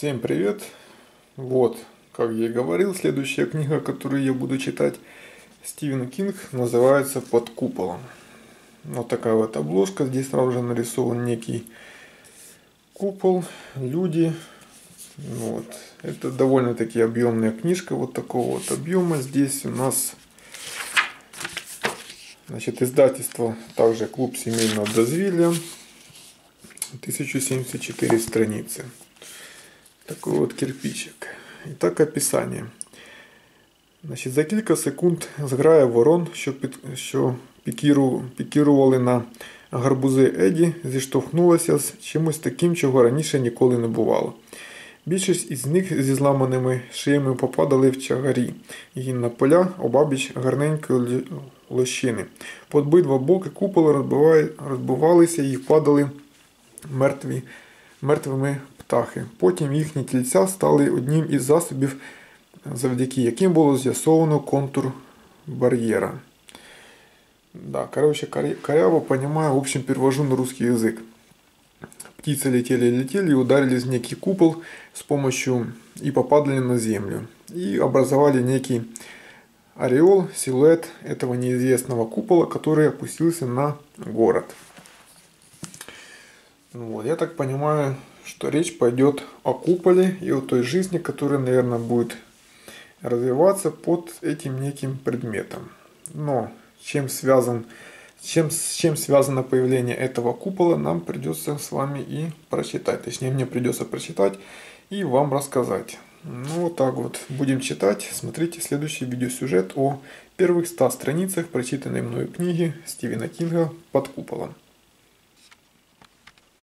Всем привет! Вот, как я и говорил, следующая книга, которую я буду читать, Стивен Кинг, называется «Под куполом». Вот такая вот обложка, здесь сразу же нарисован некий купол, люди. Вот. Это довольно-таки объемная книжка вот такого вот объема. Здесь у нас значит, издательство также клуб семейного дозвилия. 1074 страницы. Такой вот кирпичик. Итак, описання. Значить, За кілька секунд зграя ворон, що під, що пікіру, пікірували на гарбузи Еді, зіштовхнулася з чимось таким, чого раніше ніколи не бувало. Більшість із них зі зламаними шиями попадали в чагарі і на поля обабіч гарненької лощини. По обидва боки купола розбивалися і падали мертві, мертвими птахи. Потім їхні тільця стали одним із засобів, завдяки яким було з'ясовано контур бар'єра. Да, короче, коряво понимаю, в общем, перевожу на русский язык. Птицы летели и летели и ударились в некий купол с помощью и попадали на землю. И образовали некий ореол, силуэт этого неизвестного купола, который опустился на город. Вот, я так понимаю, что речь пойдет о куполе и о той жизни, которая, наверное, будет развиваться под этим неким предметом. Но чем связан, чем, с чем связано появление этого купола, нам придется с вами и прочитать. Точнее, мне придется прочитать и вам рассказать. Ну вот так вот. Будем читать. Смотрите следующий видеосюжет о первых 100 страницах прочитанной мною книги Стивена Кинга «Под куполом».